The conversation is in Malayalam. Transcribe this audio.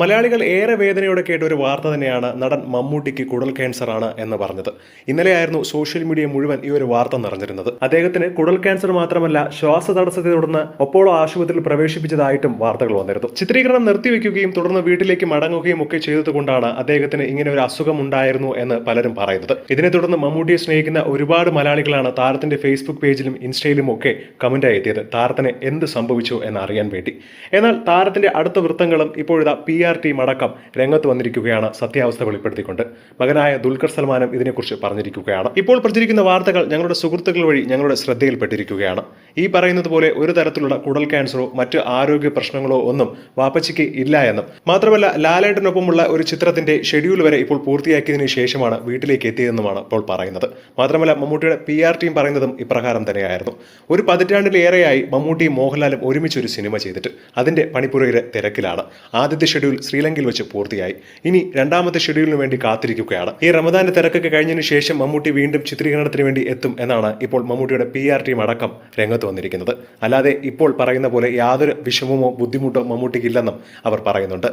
മലയാളികൾ ഏറെ വേദനയോടെ കേട്ട ഒരു വാർത്ത തന്നെയാണ് നടൻ മമ്മൂട്ടിക്ക് കുടൽ ക്യാൻസർ ആണ് എന്ന് പറഞ്ഞത്. ഇന്നലെയായിരുന്നു സോഷ്യൽ മീഡിയ മുഴുവൻ ഈ ഒരു വാർത്ത നിറഞ്ഞിരുന്നത്. അദ്ദേഹത്തിന് കുടൽ ക്യാൻസർ മാത്രമല്ല ശ്വാസ തടസ്സത്തെ തുടർന്ന് ഒപ്പോളോ ആശുപത്രിയിൽ പ്രവേശിപ്പിച്ചതായിട്ടും വാർത്തകൾ വന്നിരുന്നു. ചിത്രീകരണം നിർത്തിവെക്കുകയും തുടർന്ന് വീട്ടിലേക്ക് മടങ്ങുകയും ഒക്കെ ചെയ്തതുകൊണ്ടാണ് അദ്ദേഹത്തിന് ഇങ്ങനെ ഒരു അസുഖം ഉണ്ടായിരുന്നു എന്ന് പലരും പറയുന്നത്. ഇതിനെ തുടർന്ന് മമ്മൂട്ടിയെ സ്നേഹിക്കുന്ന ഒരുപാട് മലയാളികളാണ് താരത്തിന്റെ ഫേസ്ബുക്ക് പേജിലും ഇൻസ്റ്റയിലും ഒക്കെ കമന്റായി എത്തിയത്. താരത്തിന് എന്ത് സംഭവിച്ചു എന്ന് അറിയാൻ വേണ്ടി. എന്നാൽ താരത്തിന്റെ അടുത്ത വൃത്തങ്ങളും ഇപ്പോഴത്തെ പി ആർ ടീം അടക്കം രംഗത്ത് വന്നിരിക്കുകയാണ് സത്യാവസ്ഥ വെളിപ്പെടുത്തിക്കൊണ്ട്. മകനായ ദുൽഖർ സൽമാനും ഇതിനെക്കുറിച്ച് പറഞ്ഞിരിക്കുകയാണ്. ഇപ്പോൾ പ്രചരിക്കുന്ന വാർത്തകൾ ഞങ്ങളുടെ സുഹൃത്തുക്കൾ വഴി ഞങ്ങളുടെ ശ്രദ്ധയിൽപ്പെട്ടിരിക്കുകയാണ്. ഈ പറയുന്നത് പോലെ ഒരു തരത്തിലുള്ള കുടൽ ക്യാൻസറോ മറ്റ് ആരോഗ്യ പ്രശ്നങ്ങളോ ഒന്നും വാപ്പച്ചിക്ക് ഇല്ല എന്നും. മാത്രമല്ല ലാലേട്ടനൊപ്പമുള്ള ഒരു ചിത്രത്തിന്റെ ഷെഡ്യൂൾ വരെ ഇപ്പോൾ പൂർത്തിയാക്കിയതിനു ശേഷമാണ് വീട്ടിലേക്ക് എത്തിയതെന്നുമാണ് ഇപ്പോൾ പറയുന്നത്. മാത്രമല്ല മമ്മൂട്ടിയുടെ പി ആർ ടീം പറയുന്നതും ഇപ്രകാരം തന്നെയായിരുന്നു. ഒരു പതിറ്റാണ്ടിലേറെയായി മമ്മൂട്ടിയും മോഹൻലാലും ഒരുമിച്ച് ഒരു സിനിമ ചെയ്തിട്ട് അതിന്റെ പണിപ്പുരയുടെ തിരക്കിലാണ്. ആദ്യത്തെ ഷെഡ്യൂൾ ശ്രീലങ്കയിൽ വെച്ച് പൂർത്തിയായി. ഇനി രണ്ടാമത്തെ ഷെഡ്യൂളിന് വേണ്ടി കാത്തിരിക്കുകയാണ്. ഈ റമദാന്റെ തിരക്കൊക്കെ കഴിഞ്ഞതിന് ശേഷം മമ്മൂട്ടി വീണ്ടും ചിത്രീകരണത്തിന് വേണ്ടി എത്തും എന്നാണ് ഇപ്പോൾ മമ്മൂട്ടിയുടെ പി ആർ ടീം അടക്കം രംഗത്ത് വന്നിരിക്കുന്നത്. അല്ലാതെ ഇപ്പോൾ പറയുന്ന പോലെ യാതൊരു വിഷമമോ ബുദ്ധിമുട്ടോ മമ്മൂട്ടിക്കില്ലെന്നും അവർ പറയുന്നുണ്ട്.